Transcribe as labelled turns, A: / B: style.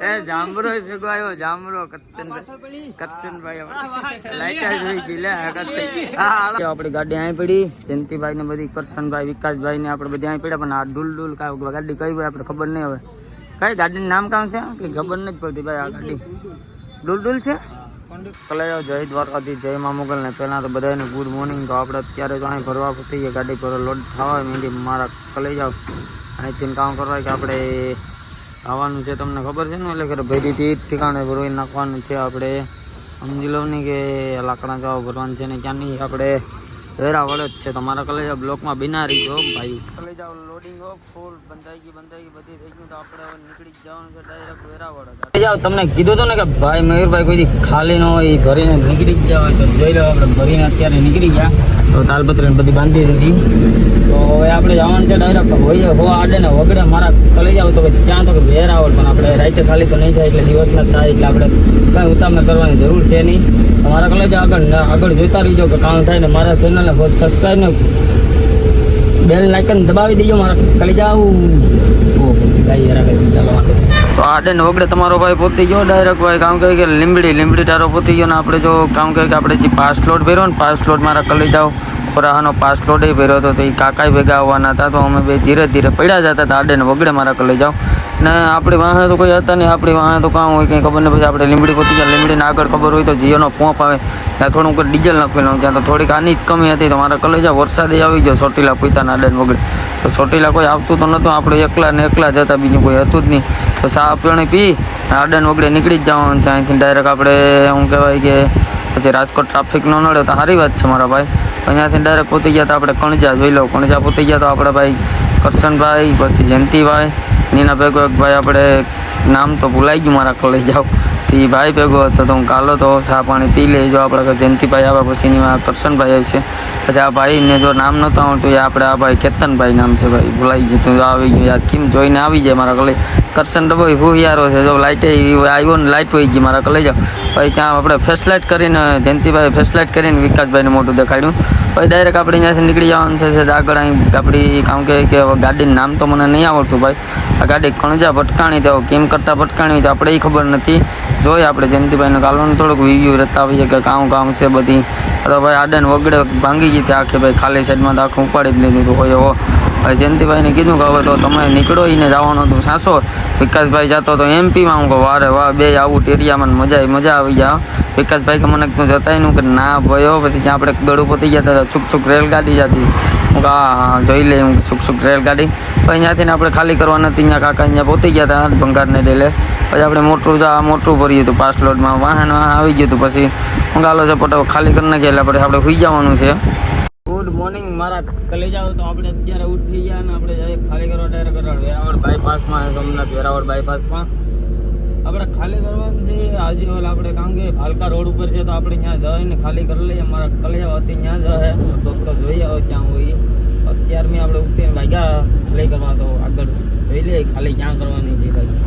A: એ જામરો ભેગો જામરો. આપણી ગાડી અહીં પડી. જયંતિભાઈ ને બધી કરશનભાઈ વિકાસભાઈ ને આપણે બધી અહીં પડ્યા, પણ આ ડુલ ડુલ કાંઈ ગાડી કઈ હોય આપણે ખબર નહીં હવે. કઈ ગાડીનું નામ કામ છે? કે ખબર નથી પડતી ભાઈ આ ગાડી. ડુલ ડુલ છે? કલાયો જય દ્વારકાથી જય મા મોગલ ને પહેલા તો બધાને ગુડ મોર્નિંગ તો આપણે અત્યારે તો અહીં ભરવા થઈ ગાડી પર લોડ થવા માંડી મારા જાવ અહીંથી કામ કરવા કે આપણે આવવાનું છે તમને ખબર છે ને? એટલે કે ભેરીથી ઠેકાણે ભરવી નાખવાનું છે આપણે. સમજી લો ને કે લાકડા જવા ભરવાનું છે ને ક્યાંની આપણે વેરાવળ જ છે. તમારા કલેજા બ્લોકમાં બિનારી જો ભાઈ. કલેજા લોડિંગ ઓફ ફૂલ બંધાઈ ગઈ બંધાઈ ગઈ બધી થઈ ગયું. તો આપણે હવે નીકળી જવાનું છે ડાયરેક્ટ વેરાવળ કલેજા તમને કીધું હતું ને કે ભાઈ મયુરભાઈ કોઈ ખાલી ન હોય ભરીને નીકળી જ હોય. તો જોઈ લો આપણે ભરીને અત્યારે નીકળી ગયા. તો તાલપત્રી બધી બાંધી દીધી. તો હવે આપણે જવાનું છે ડાયરેક્ટ હોય હો, આડે ને વગડે મારા કલેજા તો પછી ત્યાં તો કે આવડ પણ આપણે રાતે ખાલી તો નહીં થાય એટલે દિવસના થાય એટલે આપણે કાંઈ ઉતાવળ કરવાની જરૂર છે નહીં. તમારા જાવ આગળ આગળ જોતા રહીજો કે કામ થાય ને મારા ચેનલને સબસ્ક્રાઈબ ને બેલ લાઇકન દબાવી દેજો મારા કલેજા. તો આડે ને વગડે તમારો ભાઈ પોતી ગયો ડાયરેક્ટ ભાઈ, કામ કહે કે લીંબડી લીંબડી તારો પોતી ગયો ને આપણે જો કામ કહે કે આપણે જે પાસ લોટ ભર્યો ને પાસ લોટ મારા કલી જાઓ ખોરાહાનો પાસ લોટ એ ભર્યો હતો તો એ કાકાએ ભેગા આવવાના હતા તો અમે બે ધીરે ધીરે પડ્યા જતા હતા આડે ને વગડે મારા કલે જાઓ. ને આપણી વાહે તો કોઈ હતા નહીં, આપણી વાહે તો કામ હોય કંઈ ખબર નહીં, પછી આપણે લીમડી પહોંચી ગયા. લીમડીને આગળ ખબર હોય તો જીઓનો પંપ આવે. ત્યાં થોડું કંઈક ડીઝલ નાખેલું ત્યાં તો થોડીક આની જ કમી હતી તો મારા કલેજા વરસાદે આવી ગયો સોટીલા પોતાના આડે ને વગડે. તો સોટીલા કોઈ આવતું તો નહોતું, આપણે એકલા ને એકલા જ હતા, બીજું કોઈ હતું જ નહીં. તો સાફ પાણી પી, આડન વગડે નીકળી જ જવાનું છે અહીંથી ડાયરેક્ટ આપણે શું કહેવાય કે પછી રાજકોટ ટ્રાફિક ન નડે તો સારી વાત છે મારા ભાઈ. અહીંયાથી ડાયરેક્ટ પહોંચી ગયા તો આપણે કણજા જોઈ લો. કણજા પહોંચી ગયા તો આપણે ભાઈ કરશનભાઈ, પછી જયંતિભાઈ નીના ભેગો એક ભાઈ આપણે નામ તો ભૂલાઈ ગયું મારા કોલેજ જાઓ એ ભાઈ ભેગો હતો તો હું કાલો તો ચા પાણી પી લેજો આપણે જયંતિભાઈ આવે પછી એની કરશનભાઈ આવી છે. પછી આ ભાઈને જો નામ નહોતું આવડતું એ આપણે આ ભાઈ કેતનભાઈ નામ છે ભાઈ, ભૂલાઈ ગયું તું, આવી ગયું, યાદ કેમ જોઈને આવી જાય મારા કલે કરશન ડબો યારો છે, જો લાઇટ આવ્યો ને લાઇટ હોય ગઈ મારા કોલેજ પછી ત્યાં આપણે ફેસ લાઇટ કરીને જયંતિભાઈ ફેસ લાઇટ કરીને વિકાસભાઈને મોટું દેખાડ્યું. પછી ડાયરેક્ટ આપણે અહીંયાથી નીકળી જવાનું છે આગળ અહીં આપણી, કામ કે ગાડીનું નામ તો મને નહીં આવડતું ભાઈ. આ ગાડી કણજા ભટકાણી તો કેમ કરતાં ભટકાણી તો આપણે એ ખબર નથી. જોઈએ આપણે જયંતિભાઈને કાલવાનું થોડુંક રિવ્યૂ રહેતા આવીએ કે કામ કામ છે બધી. તો ભાઈ આડન વગડે ભાંગી ગઈ ત્યાં આખી ભાઈ ખાલી સાઈડમાં તો આખું ઉપાડી જ લીધું હતું. હોય હો. ભાઈ જયંતિભાઈને કીધું કે હવે તો તમે નીકળો એને જવાનું હતું. સાસો. વિકાસભાઈ જતો તો એમપીમાં હું કહું, વારે વાહ, બે આઉટ એરિયામાં મજા મજા આવી જાય વિકાસભાઈ કે, મને તું જતાયનું કે ના ભયો પછી ત્યાં આપણે ગળું પતી ગયા હતા છૂક છૂક રેલગાડી જતી જોઈ લે, હું સુખ સુખ રેલગાડી. પછી અહીંયાથી આપણે ખાલી કરવા નથી અહીંયા કાકા અહીંયા પહોંચી ગયા હતા, ભંગારને ડેલે પછી આપણે મોટું જા, મોટું ભર્યું હતું, પાસ લોડમાં. વાહન વાહન આવી ગયું હતું, પછી ગાલો છે પટો ખાલી કરી નાખીએ, એટલે આપણે આપણે સુઈ જવાનું છે. ગુડ મોર્નિંગ મારા કલેજા તો આપણે અત્યારે ઉઠી ગયા અને આપણે ખાલી કરવા ડાયરેક્ટ વેરાવળ બાયપાસમાં સોમનાથ વેરાવળ બાયપાસમાં આપણે ખાલી કરવાનું છે હાજી ઓલા આપણે કામ કે ભાલકા રોડ ઉપર છે તો આપણે ત્યાં જઈને ખાલી કરી લઈએ. મારા કલેજાઓ હતી ત્યાં જાય ડૉક્ટર જોઈએ આવે ક્યાં હોય અત્યારમાં આપણે ઉઠીને વાગ્યા, ખાલી કરવા તો આગળ જોઈ લઈએ, ખાલી ક્યાં કરવાની છે ભાઈ.